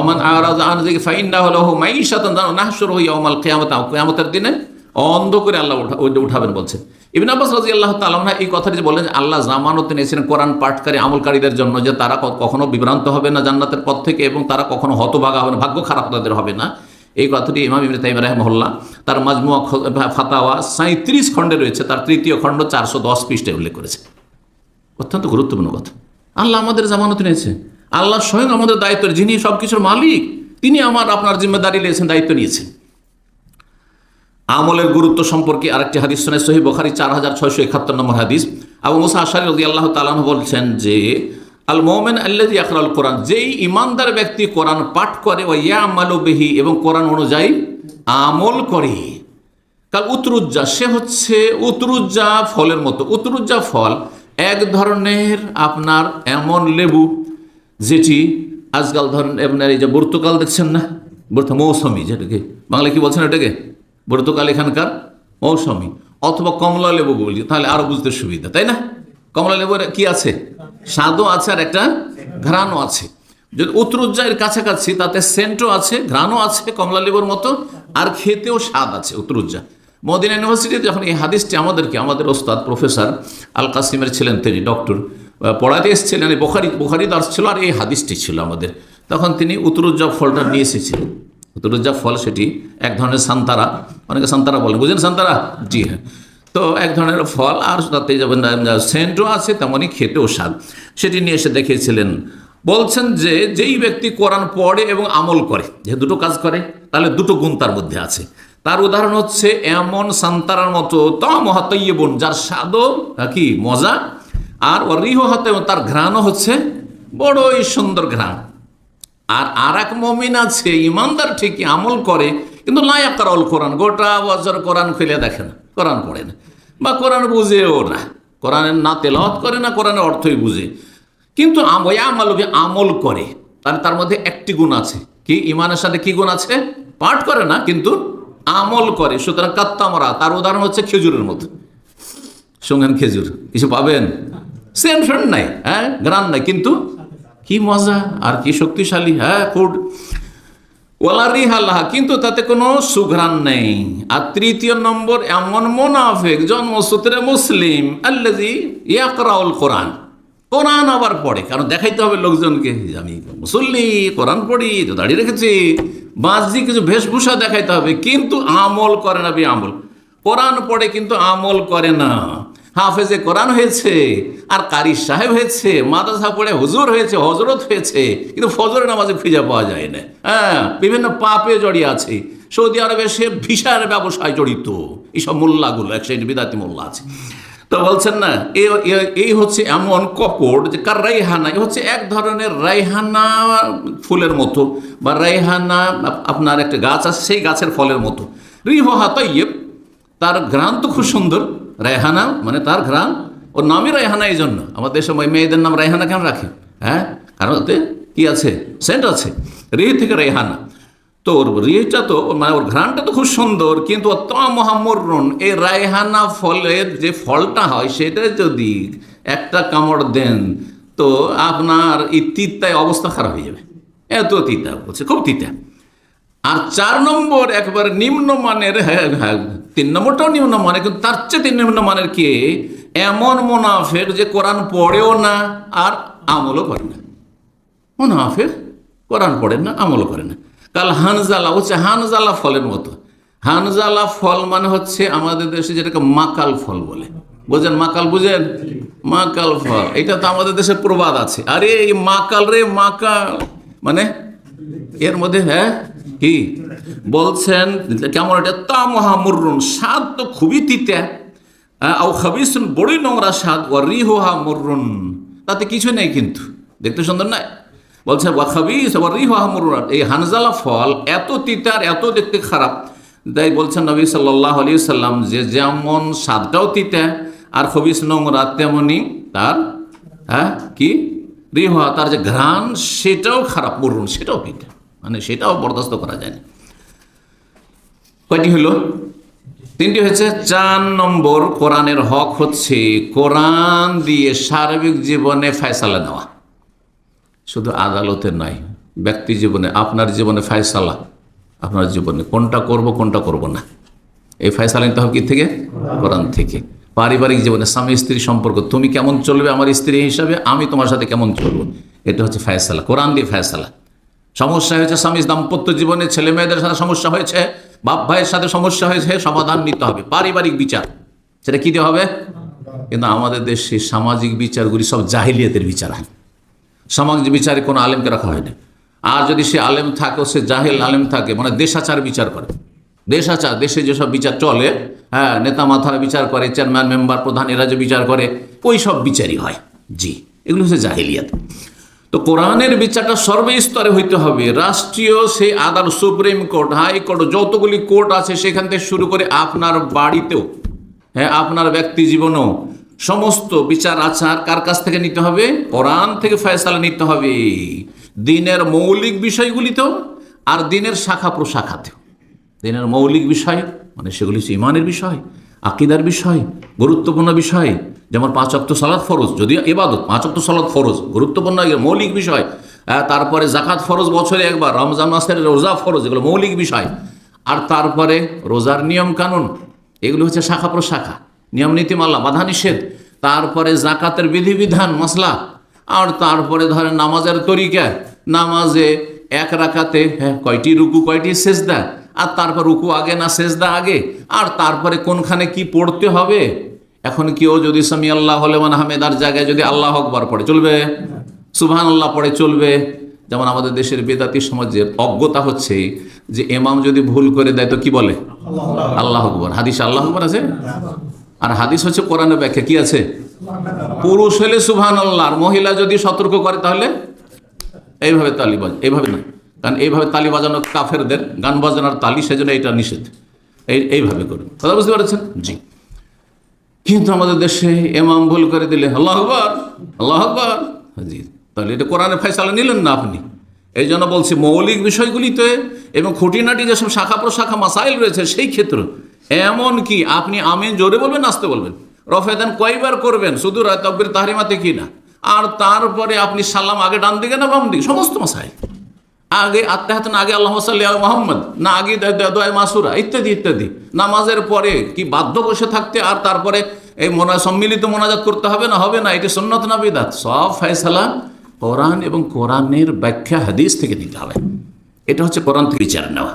Oman আরাজ আন যিকি ফাইন্না লাহু মাইশাতান নাহশুরুহু ইয়াউমাল কিয়ামাত কিয়ামতের দিনে অন্ধ করে আল্লাহ উঠাবেন বলছেন। ইবিন আব্বাস রাজি আল্লাহ তালাম এই কথাটি যে বললেন আল্লাহ জামানত নিয়েছিলেন কোরআন পাঠকারী, আমলকারীদের জন্য যে তারা কখনো বিভ্রান্ত হবে না জান্নাতের পথ থেকে এবং তারা কখনো হতভাগা হবে না, ভাগ্য খারাপ তাদের হবে না। এই কথাটি ইমাম ইবনে তাইম রাহমহল্লা তার মাজমুয়া ফাতাওয়া সাঁত্রিশ খণ্ডে রয়েছে, তার তৃতীয় খণ্ড চারশো দশ পৃষ্ঠায় উল্লেখ করেছে। অত্যন্ত গুরুত্বপূর্ণ কথা। আল্লাহ আমাদের জামানত নিয়েছে আল্লাহ স্বয়ং আমাদের দায়িত্ব যিনি সব কিছুর মালিক, তিনি আমার আপনার জিম্মেদারি নিয়েছেন দায়িত্ব নিয়েছেন। আমলের গুরুত্ব সম্পর্কে আরেকটি হাদিস শোনে সহি বখারি চার হাজার ছয়শো একাত্তর নম্বর হাদিস। আবু মুসা আশারি রদি আল্লাহ তালাহ বলছেন যে, আল মোমেন আল্লাদি আখরাল কোরআন, যেই ইমানদার ব্যক্তি কোরআন পাঠ করে ও ইয়া আমালু বেহি, এবং কোরআন অনুযায়ী আমল করে, কাল উতরুজ্জা, সে হচ্ছে উতরুজ্জা ফলের মতো। উতরুজ্জা ফল এক ধরনের আপনার এমন লেবু যেটি আজকাল ধরেন আপনার এই যে বর্তকাল দেখছেন না? বর্ত মৌসুমি যেটাকে। বাংলা কি বলছেন এটাকে? বর্তকাল এখানকার মৌসুমি। অথবা কমলা লেবু বলি তাহলে আরও বুঝতে সুবিধা, তাই না? কমলা লেবুর কি আছে? স্বাদও আছে আর একটা ঘ্রাণও আছে। যদি উত্তরুজ্জা এর কাছাকাছি, তাতে সেন্টও আছে, ঘ্রাণও আছে কমলা লেবুর মতো, আর খেতেও স্বাদ আছে উত্তরুজ্জা। মদিনা ইউনিভার্সিটিতে যখন এই হাদিসটি আমাদেরকে, আমাদের ওস্তাদ প্রফেসর আল কাসিমের ছিলেন তিনি, ডক্টর পড়াতে এসেছিলেন এই বোখারি বোখারি দাস ছিল আর এই হাদিসটি ছিল আমাদের। তখন তিনি উত্তরুজ্জা ফলটা নিয়ে এসেছিলেন। উত্তরুজ্জা ফল সেটি এক ধরনের সান্তারা। অনেকে সান্তারা বলেন বুঝেন সান্তারা? জি হ্যাঁ। তো এক ধরনের ফল, আর তাতে যাবেন সেন্টও আছে, তেমনই খেতেও স্বাদ। সেটি নিয়ে এসে দেখিয়েছিলেন। বলছেন যে, যেই ব্যক্তি কোরআন পড়ে এবং আমল করে যে দুটো কাজ করে, তাহলে দুটো গুণ তার মধ্যে আছে। তার উদাহরণ হচ্ছে, এমন সান্তারার মতো ত বোন যার স্বাদও কি, মজা আর অরিহ হাতে তার ঘ্রাণও হচ্ছে, বড়ই সুন্দর ঘ্রাণ। আর আর এক মমিন আছে, ইমানদার ঠিকই আমল করে, কিন্তু লায়াকার অল কোরআন, গোটা বছর কোরআন খুলে দেখে না, কোরআন পড়ে না। বা কোরআন বুঝেও না, কোরআনের না তেলাওয়াত করে না, কোরআনের অর্থই বুঝে। কিন্তু আম- ওই আমল করে, তার তার মধ্যে একটি গুণ আছে। কি? ইমানের সাথে কি গুণ আছে? পাঠ করে না, কিন্তু আমল করে। সুতরাং কাত্তামরা, তার উদাহরণ হচ্ছে খেজুরের মতো শুনেন খেজুর, কিছু পাবেন? সেম ফ্রেন্ড নাই হ্যাঁ? গ্রান নাই, কিন্তু কি মজা, আর কি শক্তিশালী হ্যাঁ? ফুড ওয়ালারি হাল্লাহা কিন্তু তাতে কোনো সুঘ্রাণ নেই। আর তৃতীয় নম্বর, এমন মোনাফেক, জন্মসূত্রে মুসলিম আল্লাজি ইয়াকরাউল কোরআন। কোরআন আবার পড়ে, কারণ দেখাইতে হবে লোকজনকে আমি মুসল্লি, কোরআন পড়ি, তো দাঁড়িয়ে রেখেছি। বাহ্যিক কিছু বেশভূষা দেখাইতে হবে, কিন্তু আমল করে না বে আমল কোরআন পড়ে, কিন্তু আমল করে না। হাফেজে কোরআন হয়েছে, আর কারি সাহেব হয়েছে, মাদ্রাসা পড়ে হুজুর হয়েছে, হজরত হয়েছে, কিন্তু ফজরের নামাজে খুঁজে পাওয়া যায় না। হ্যাঁ বিভিন্ন পাপে জড়িয়ে আছে। সৌদি আরবে সে ভিসার ব্যবসায় জড়িত। এইসব মোল্লাগুলো, এক সাইড বিদাতি মোল্লা আছে। তো বলছেন না এই হচ্ছে এমন কপট যে কার রাইহানা, এ হচ্ছে এক ধরনের রাইহানা ফুলের মতো, বা রাইহানা আপনার একটা গাছ আছে, সেই গাছের ফলের মতো। রিহ হাতাইয়েব তার ঘ্রাণ তো খুব সুন্দর রেহানা মানে তার ঘ্রাণ। ওর নামই রায়হানা এই জন্য আমাদের ওই মেয়েদের নাম রেহানা কেন রাখে? হ্যাঁ? কারণ ওতে কি আছে? সেন্ট আছে। রিহ থেকে রেহানা। তো ওর রিহটা তো মানে ওর ঘ্রাণটা তো খুব সুন্দর, কিন্তু মহামরণ। এই রায়হানা ফলের যে ফলটা হয়, সেটা যদি একটা কামড় দেন, তো আপনার এই তিতায় অবস্থা খারাপ হয়ে যাবে। এত তিতা, বলছে, খুব তিতা। আর চার নম্বর একবার নিম্নমানের হ্যাঁ হ্যাঁ তিন নম্বরটাও নিম্ন মানের কিন্তু তার চেয়ে তিন নিম্ন মানের কে? এমন মোনাফের যে কোরআন পড়েও না আর আমলও করে না। মোনাফের কোরআন পড়েন না, আমলও করে না। কাল হানজালা, হচ্ছে হানজালা ফলের মতো। হানজালা ফল মানে হচ্ছে আমাদের দেশে যেটাকে মাকাল ফল বলে। বোঝেন মাকাল, বুঝেন? মাকাল ফল। এটা তো আমাদের দেশে প্রবাদ আছে। আরে এই মাকাল রে, মাকাল। মানে এর মধ্যে হ্যাঁ? কি? বলছেন, কেমন এটা? তা মহামুরুন স্বাদ তো খুবই তিতা। বড়ই নোংরা স্বাদ ও রিহা মুরুন তাতে কিছু নেই কিন্তু, দেখতে সুন্দর নয়? বলছে এই হানজালা ফল এত তিতার এত দেখতে খারাপ। তাই বলছেন নবী সাল্লাহ আলী সাল্লাম যে যেমন স্বাদটাও তিতা, আর খবিস নোংরা তেমনি তার হ্যাঁ কি? রিহা তার যে ঘ্রাণ, সেটাও খারাপ মরুন সেটাও পিঠা মানে সেটাও বরদাস্ত করা যায় না কয়টি হলো? তিনটি হয়েছে, চার নম্বর কোরআনের হক হচ্ছে কোরআন দিয়ে সার্বিক জীবনে ফয়সালা নেওয়া। শুধু আদালতে নয়, ব্যক্তি জীবনে, আপনার জীবনে ফায়সালা, আপনার জীবনে কোনটা করব কোনটা করব না। এই ফায়সালা নিতে হবে কি থেকে? কোরআন থেকে। পারিবারিক জীবনে স্বামী স্ত্রী সম্পর্ক, তুমি কেমন চলবে আমার স্ত্রী হিসাবে আমি তোমার সাথে কেমন চলবো? এটা হচ্ছে ফায়সালা, কোরআন দিয়ে ফায়সালা। সমস্যা হয়েছে স্বামী দাম্পত্য জীবনে ছেলে মেয়েদের সাথে সমস্যা হয়েছে, বাপ ভাইয়ের সাথে সমস্যা হয়েছে সমাধান নিতে হবে। পারিবারিক বিচার। সেটা কী দিয়ে হবে? কিন্তু আমাদের দেশে সামাজিক বিচারগুলি সব জাহিলিয়াতের বিচার হয়। সামাজিক বিচারে কোনো আলেমকে রাখা হয় না। আর যদি সে আলেম থাকে, সে জাহেল আলেম থাকে মানে দেশাচার বিচার করে। দেশাচার, দেশে যেসব বিচার চলে হ্যাঁ নেতা মাথার বিচার করে, চেয়ারম্যান, মেম্বার, প্রধান, এরা যে বিচার করে, ওই সব বিচারই হয়। জি, এগুলো হচ্ছে জাহিলিয়াত। তো কোরআনের বিচারটা সর্বস্তরে হইতে হবে। রাষ্ট্রীয় সেই আদালত, সুপ্রিম কোর্ট হাইকোর্ট যতগুলি কোর্ট আছে সেখান থেকে শুরু করে আপনার বাড়িতেও হ্যাঁ আপনার ব্যক্তি জীবনেও সমস্ত বিচার আচার কার কাছ থেকে নিতে হবে? কোরআন থেকে ফয়সালা নিতে হবে। দিনের মৌলিক বিষয়গুলিতেও আর দিনের শাখা প্রশাখাতেও। দিনের মৌলিক বিষয় মানে সেগুলি হচ্ছে ইমানের বিষয়, আকিদার বিষয়, গুরুত্বপূর্ণ বিষয় যেমন পাঁচ অক্ত সালাদ ফরজ, যদিও এবাদত পাঁচ অক্ত সালাদ ফরজ, গুরুত্বপূর্ণ মৌলিক বিষয়। তারপরে জাকাত ফরজ বছরে একবার, রমজান মাসের রোজা ফরজ, এগুলো মৌলিক বিষয়। আর তারপরে রোজার নিয়ম কানুন, এগুলো হচ্ছে শাখা প্রশাখা, নিয়ম নীতিমালা, বাধা নিষেধ। তারপরে জাকাতের বিধিবিধান মশলা আর তারপরে ধরেন নামাজের তরিকা, নামাজে এক রাখাতে হ্যাঁ কয়টি রুকু, কয়টি সেজদা? আর তারপর রুকু আগে না সেজদা আগে? আর তারপরে কোনখানে কি পড়তে হবে? এখন কেউ যদি সামি আল্লাহ হলেমান হামেদার জায়গায় যদি আল্লাহ আকবার পড়ে, চলবে? সুবহান আল্লাহ পড়ে, চলবে। যেমন আমাদের দেশের বেদাতি সমাজের অজ্ঞতা হচ্ছে যে এমাম যদি ভুল করে দেয় তো কি বলে? আল্লাহ আকবর। হাদিস আল্লাহ আকবর আছে? আর হাদিস হচ্ছে কোরআনের ব্যাখ্যা। কি আছে? পুরুষ হলে সুবহান আল্লাহ আর মহিলা যদি সতর্ক করে তাহলে? এইভাবে তালি বাজ, এইভাবে না। কারণ এইভাবে তালি বাজানো কাফেরদের গান বাজানোর তালি, সেজন্য এটা নিষেধ। এই, এইভাবে করুন। কথা বুঝতে পারছেন? জি। কিন্তু আমাদের দেশে এমাম ভুল করে দিলে, আল্লাহ আকবর আল্লাহ আকবর। জি তাহলে এটা কোরআনে ফয়সালা নিলেন না আপনি। এই জন্য বলছি, মৌলিক বিষয়গুলিতে এবং খুঁটিনাটি যেসব শাখা প্রশাখা মাসাইল রয়েছে, সেই ক্ষেত্রে। এমন কি, আপনি আমিন জোরে বলবেন, আসতে বলবেন? রফেদান কয়বার করবেন? শুধু তকবির তাহারিমাতে কি না? আর তারপরে আপনি সালাম আগে ডান দিকে না বাম দিকে? সমস্ত মাসাইল। আগে আত্মাহাত না আগে আল্লাহ সাল্লাহ মোহাম্মদ, না আগে দোয়া মাসুরা, ইত্যাদি ইত্যাদি। নামাজের পরে কি বাধ্য বসে থাকতে আর তারপরে এই মোনা, সম্মিলিত মোনাজাত করতে হবে না? হবে না, এটি সন্ন্যত না বিদাত? সব ফয়সালা কোরআন এবং কোরআনের ব্যাখ্যা হাদিস থেকে নিতে হবে। এটা হচ্ছে কোরআন থেকে বিচার নেওয়া।